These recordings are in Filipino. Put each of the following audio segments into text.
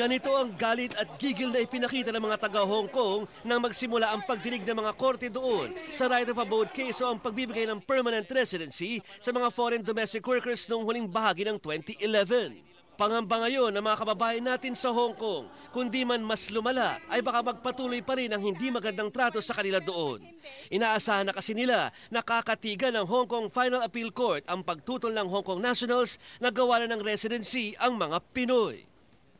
Ganito ang galit at gigil na ipinakita ng mga taga Hong Kong nang magsimula ang pagdinig ng mga korte doon sa right of abode case o ang pagbibigay ng permanent residency sa mga foreign domestic workers noong huling bahagi ng 2011. Pangamba ngayon ng mga kababayan natin sa Hong Kong, kundi man mas lumala ay baka magpatuloy pa rin ang hindi magandang trato sa kanila doon. Inaasahan na kasi nila nakakatigan ng Hong Kong Final Appeal Court ang pagtutol ng Hong Kong nationals na gawa na ng residency ang mga Pinoy.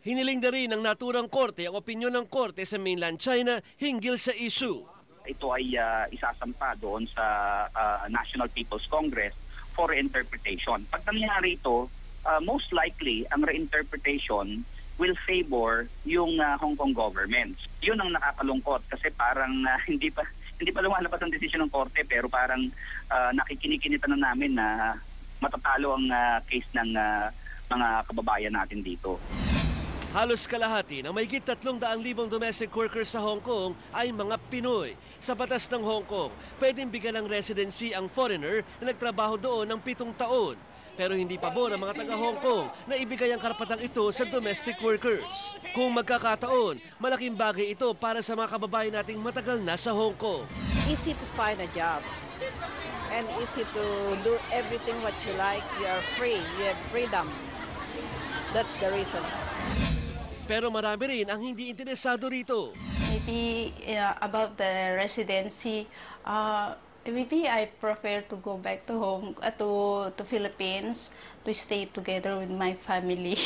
Hiniling na rin ng naturang korte ang opinyon ng korte sa mainland China hinggil sa issue. ito ay ah, isasampa doon sa ah, National People's Congress for interpretation. Pag nangyari ito, ah, most likely ang reinterpretation will favor yung ah, Hong Kong government. Yun ang nakakalungkot kasi parang ah, hindi pa hindi pa lumalabas ang desisyon ng korte pero parang uh, nakikinikinita na namin na matatalo ang ah, case ng ah, mga kababayan natin dito. Halos kalahati ng mahigit 300,000 domestic workers sa Hong Kong ay mga Pinoy. Sa batas ng Hong Kong, pwedeng bigyan ng residency ang foreigner na nagtrabaho doon ng pitong taon. Pero hindi pabor ang mga taga Hong Kong na ibigay ang karapatang ito sa domestic workers. Kung magkakataon, malaking bagay ito para sa mga kababayan nating matagal na sa Hong Kong. easy to find a job and easy to do everything what you like. You are free. You have freedom. That's the reason. Pero marami rin ang hindi interesado rito. Maybe uh, about the residency, uh, maybe I prefer to go back to home, uh, to, to Philippines, to stay together with my family.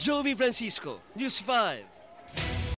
Joey Francisco, News 5.